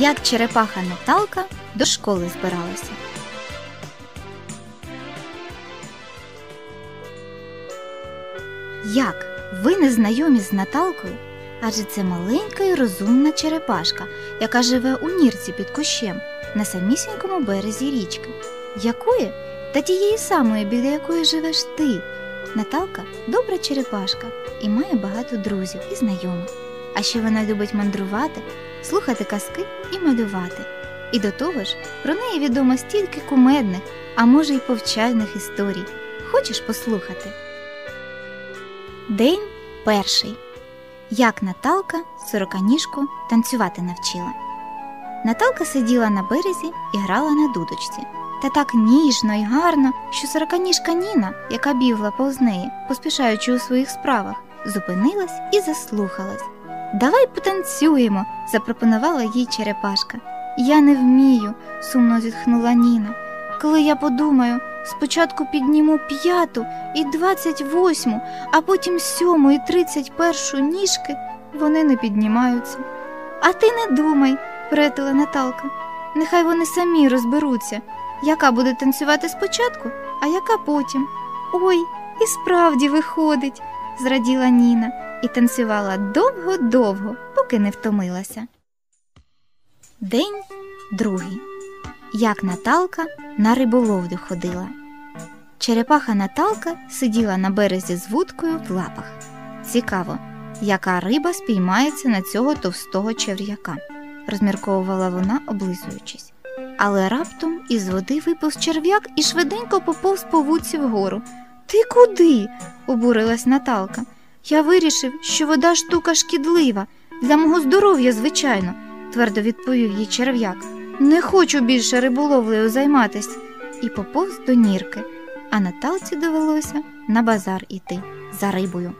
Як черепаха Наталка до школи збиралася. Як? Ви не знайомі з Наталкою? Адже це маленька і розумна черепашка, яка живе у нірці під кущем на самісінькому березі річки. Якої? Та тієї самої, біля якої живеш ти. Наталка добра черепашка і має багато друзів і знайомих. А ще вона любить мандрувати, слухати казки і малювати. І до того ж, про неї відомо стільки кумедних, а може й повчальних історій. Хочеш послухати? День перший. Як Наталка сороканіжку танцювати навчила. Наталка сиділа на березі і грала на дудочці. Та так ніжно і гарно, що сороканіжка Ніна, яка бігла повз неї, поспішаючи у своїх справах, зупинилась і заслухалась. Давай потанцюємо, запропонувала їй черепашка. Я не вмію, сумно зітхнула Ніна. Коли я подумаю, спочатку підніму п'яту і двадцять восьму, а потім сьому і тридцять першу ніжки, вони не піднімаються. А ти не думай, претила Наталка. Нехай вони самі розберуться, яка буде танцювати спочатку, а яка потім. Ой, і справді виходить, зраділа Ніна і танцювала довго-довго, поки не втомилася. День другий. Як Наталка на риболовлю ходила. Черепаха Наталка сиділа на березі з вудкою в лапах. Цікаво, яка риба спіймається на цього товстого черв'яка, розмірковувала вона, облизуючись. Але раптом із води виповз черв'як і швиденько поповз по вудці вгору. Ти куди? обурилась Наталка. Я вирішив, що вода штука шкідлива, для мого здоров'я, звичайно, твердо відповів їй черв'як. Не хочу більше риболовлею займатися. І поповз до нірки, а Наталці довелося на базар іти за рибою.